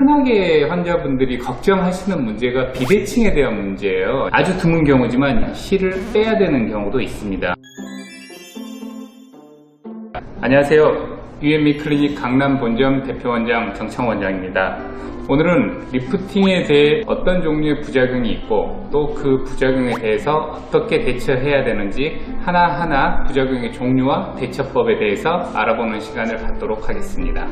흔하게 환자분들이 걱정하시는 문제가 비대칭에 대한 문제예요. 아주 드문 경우지만 실을 빼야 되는 경우도 있습니다. 안녕하세요. UME 클리닉 강남 본점 대표원장 정창 원장입니다. 오늘은 리프팅에 대해 어떤 종류의 부작용이 있고 또 그 부작용에 대해서 어떻게 대처해야 되는지 하나하나 부작용의 종류와 대처법에 대해서 알아보는 시간을 갖도록 하겠습니다.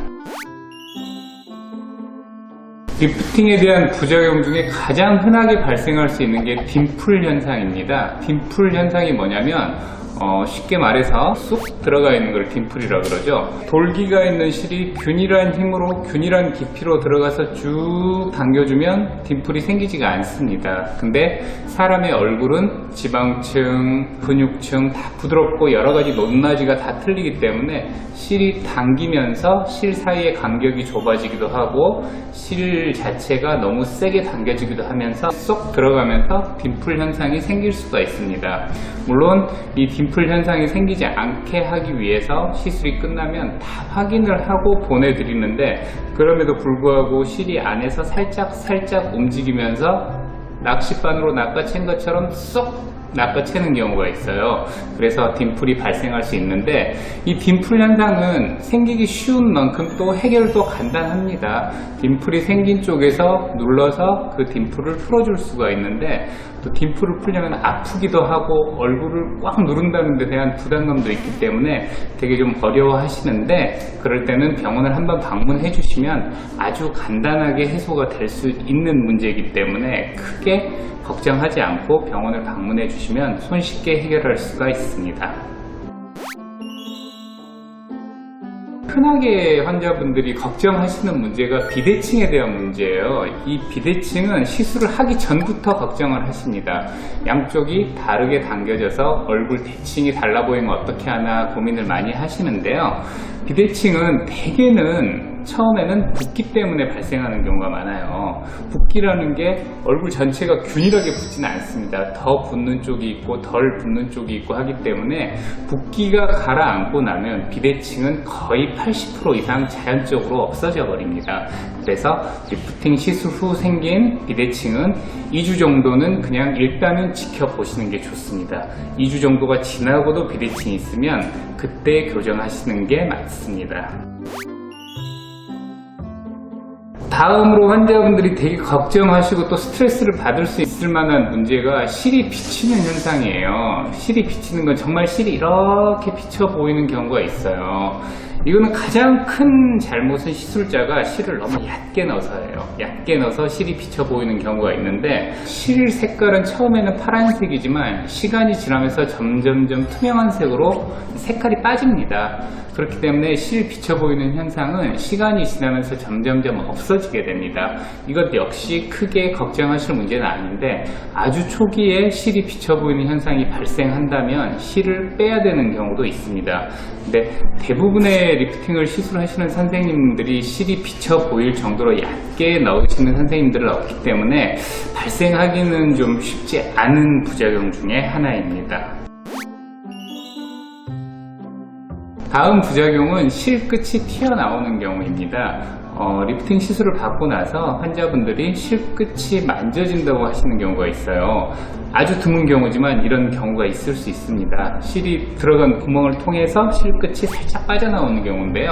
리프팅에 대한 부작용 중에 가장 흔하게 발생할 수 있는 게 딤플 현상입니다. 딤플 현상이 뭐냐면 어, 쉽게 말해서 쑥 들어가 있는 걸 딤플이라 그러죠. 돌기가 있는 실이 균일한 힘으로 균일한 깊이로 들어가서 쭉 당겨주면 딤플이 생기지가 않습니다. 근데 사람의 얼굴은 지방층, 근육층 다 부드럽고 여러 가지 높낮이가 다 틀리기 때문에 실이 당기면서 실 사이의 간격이 좁아지기도 하고 실 자체가 너무 세게 당겨지기도 하면서 쏙 들어가면서 딤플 현상이 생길 수가 있습니다. 물론 이딤 플 현상이 생기지 않게 하기 위해서 시술이 끝나면 다 확인을 하고 보내드리는데 그럼에도 불구하고 실이 안에서 살짝 살짝 움직이면서 낚싯바늘로 낚아챈 것처럼 쏙 낚아채는 경우가 있어요. 그래서 딤플이 발생할 수 있는데 이 딤플 현상은 생기기 쉬운 만큼 또 해결도 간단합니다. 딤플이 생긴 쪽에서 눌러서 그 딤플을 풀어줄 수가 있는데 또 딤플을 풀려면 아프기도 하고 얼굴을 꽉 누른다는 데 대한 부담감도 있기 때문에 되게 좀 어려워하시는데 그럴 때는 병원을 한번 방문해 주시면 아주 간단하게 해소가 될 수 있는 문제이기 때문에 크게 걱정하지 않고 병원을 방문해 주시면 손쉽게 해결할 수가 있습니다. 흔하게 환자분들이 걱정하시는 문제가 비대칭에 대한 문제예요. 이 비대칭은 시술을 하기 전부터 걱정을 하십니다. 양쪽이 다르게 당겨져서 얼굴 대칭이 달라 보이면 어떻게 하나 고민을 많이 하시는데요. 비대칭은 대개는 처음에는 붓기 때문에 발생하는 경우가 많아요. 붓기라는 게 얼굴 전체가 균일하게 붓지는 않습니다. 더 붓는 쪽이 있고 덜 붓는 쪽이 있고 하기 때문에 붓기가 가라앉고 나면 비대칭은 거의 80% 이상 자연적으로 없어져 버립니다. 그래서 리프팅 시술 후 생긴 비대칭은 2주 정도는 그냥 일단은 지켜보시는 게 좋습니다. 2주 정도가 지나고도 비대칭이 있으면 그때 교정하시는 게 맞습니다. 다음으로 환자분들이 되게 걱정하시고 또 스트레스를 받을 수 있을 만한 문제가 실이 비치는 현상이에요. 실이 비치는 건 정말 실이 이렇게 비쳐 보이는 경우가 있어요. 이거는 가장 큰 잘못은 시술자가 실을 너무 얕게 넣어서예요. 얕게 넣어서 실이 비쳐 보이는 경우가 있는데 실 색깔은 처음에는 파란색이지만 시간이 지나면서 점점점 투명한 색으로 색깔이 빠집니다. 그렇기 때문에 실 비쳐 보이는 현상은 시간이 지나면서 점점점 없어지게 됩니다. 이것 역시 크게 걱정하실 문제는 아닌데 아주 초기에 실이 비쳐 보이는 현상이 발생한다면 실을 빼야 되는 경우도 있습니다. 근데 대부분의 리프팅을 시술하시는 선생님들이 실이 비쳐 보일 정도로 얇게 넣으시는 선생님들은 없기 때문에 발생하기는 좀 쉽지 않은 부작용 중에 하나입니다. 다음 부작용은 실 끝이 튀어나오는 경우입니다. 어, 리프팅 시술을 받고 나서 환자분들이 실 끝이 만져진다고 하시는 경우가 있어요. 아주 드문 경우지만 이런 경우가 있을 수 있습니다. 실이 들어간 구멍을 통해서 실 끝이 살짝 빠져나오는 경우인데요.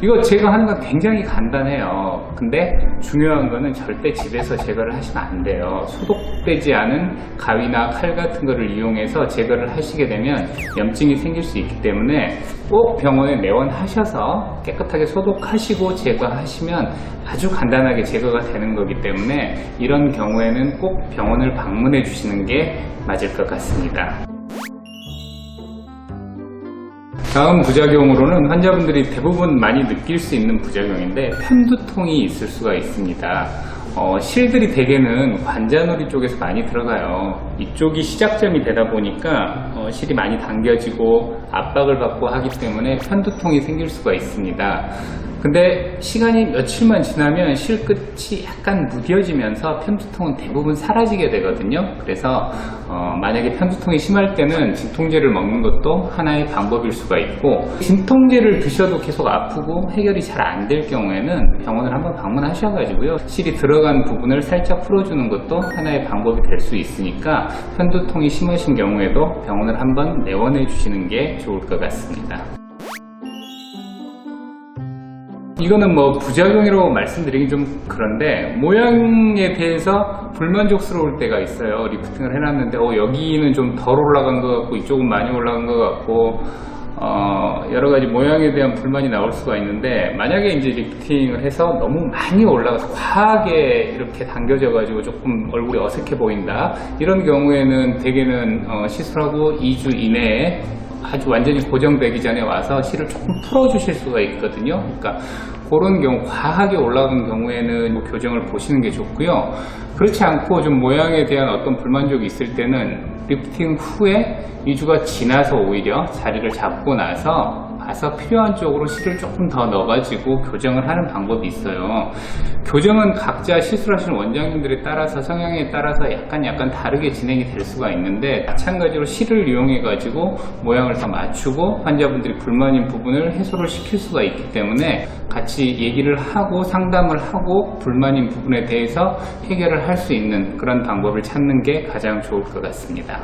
이거 제거하는 건 굉장히 간단해요. 근데 중요한 거는 절대 집에서 제거를 하시면 안 돼요. 소독되지 않은 가위나 칼 같은 거를 이용해서 제거를 하시게 되면 염증이 생길 수 있기 때문에 꼭 병원에 내원하셔서 깨끗하게 소독하시고 제거하시면 아주 간단하게 제거가 되는 거기 때문에 이런 경우에는 꼭 병원을 방문해 주시는 게 맞을 것 같습니다. 다음 부작용으로는 환자분들이 대부분 많이 느낄 수 있는 부작용인데 편두통이 있을 수가 있습니다. 어, 실들이 대개는 관자놀이 쪽에서 많이 들어가요. 이쪽이 시작점이 되다 보니까 어, 실이 많이 당겨지고 압박을 받고 하기 때문에 편두통이 생길 수가 있습니다. 근데 시간이 며칠만 지나면 실 끝이 약간 무뎌지면서 편두통은 대부분 사라지게 되거든요. 그래서 어, 만약에 편두통이 심할 때는 진통제를 먹는 것도 하나의 방법일 수가 있고 진통제를 드셔도 계속 아프고 해결이 잘 안 될 경우에는 병원을 한번 방문하셔 가지고요. 실이 들어간 부분을 살짝 풀어주는 것도 하나의 방법이 될 수 있으니까 편두통이 심하신 경우에도 병원을 한번 내원해 주시는 게 좋을 것 같습니다. 이거는 뭐 부작용이라고 말씀드리긴 좀 그런데 모양에 대해서 불만족스러울 때가 있어요. 리프팅을 해놨는데 어, 여기는 좀 덜 올라간 것 같고 이쪽은 많이 올라간 것 같고 어, 여러 가지 모양에 대한 불만이 나올 수가 있는데 만약에 이제 리프팅을 해서 너무 많이 올라가서 과하게 이렇게 당겨져 가지고 조금 얼굴이 어색해 보인다 이런 경우에는 대개는 어, 시술하고 2주 이내에 아주 완전히 고정되기 전에 와서 실을 조금 풀어주실 수가 있거든요. 그러니까 그런 경우 과하게 올라간 경우에는 뭐 교정을 보시는 게 좋고요. 그렇지 않고 좀 모양에 대한 어떤 불만족이 있을 때는 리프팅 후에 2주가 지나서 오히려 자리를 잡고 나서 와서 필요한 쪽으로 실을 조금 더 넣어가지고 교정을 하는 방법이 있어요. 교정은 각자 시술하시는 원장님들에 따라서 성향에 따라서 약간 약간 다르게 진행이 될 수가 있는데 마찬가지로 실을 이용해가지고 모양을 더 맞추고 환자분들이 불만인 부분을 해소를 시킬 수가 있기 때문에 같이 얘기를 하고 상담을 하고 불만인 부분에 대해서 해결을 할 수 있는 그런 방법을 찾는 게 가장 좋을 것 같습니다.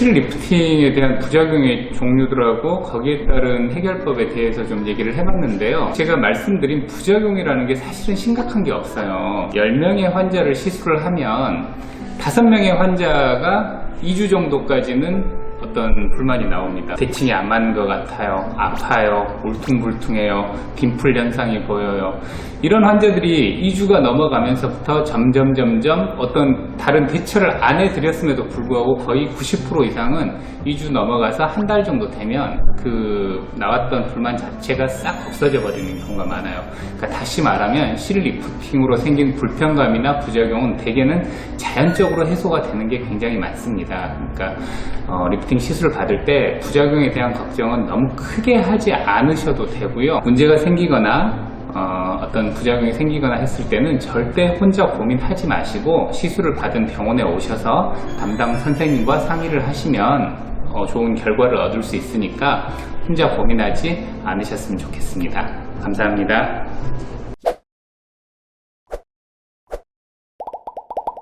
실 리프팅에 대한 부작용의 종류들하고 거기에 따른 해결법에 대해서 좀 얘기를 해봤는데요. 제가 말씀드린 부작용이라는 게 사실은 심각한 게 없어요. 10명의 환자를 시술을 하면 5명의 환자가 2주 정도까지는 어떤 불만이 나옵니다. 대칭이 안 맞는 것 같아요. 아파요. 울퉁불퉁해요. 빈풀 현상이 보여요. 이런 환자들이 2주가 넘어가면서부터 점점 점점 어떤 다른 대처를 안 해드렸음에도 불구하고 거의 90% 이상은 2주 넘어가서 한 달 정도 되면 그 나왔던 불만 자체가 싹 없어져 버리는 경우가 많아요. 그러니까 다시 말하면 실 리프팅으로 생긴 불편감이나 부작용은 대개는 자연적으로 해소가 되는 게 굉장히 많습니다. 그러니까 어, 리프팅 시술을 받을 때 부작용에 대한 걱정은 너무 크게 하지 않으셔도 되고요. 문제가 생기거나 어, 떤 부작용이 생기거나 했을 때는 절대 혼자 고민하지 마시고 시술을 받은 병원에 오셔서 담당 선생님과 상의를 하시면 어, 좋은 결과를 얻을 수 있으니까 혼자 고민하지 않으셨으면 좋겠습니다. 감사합니다.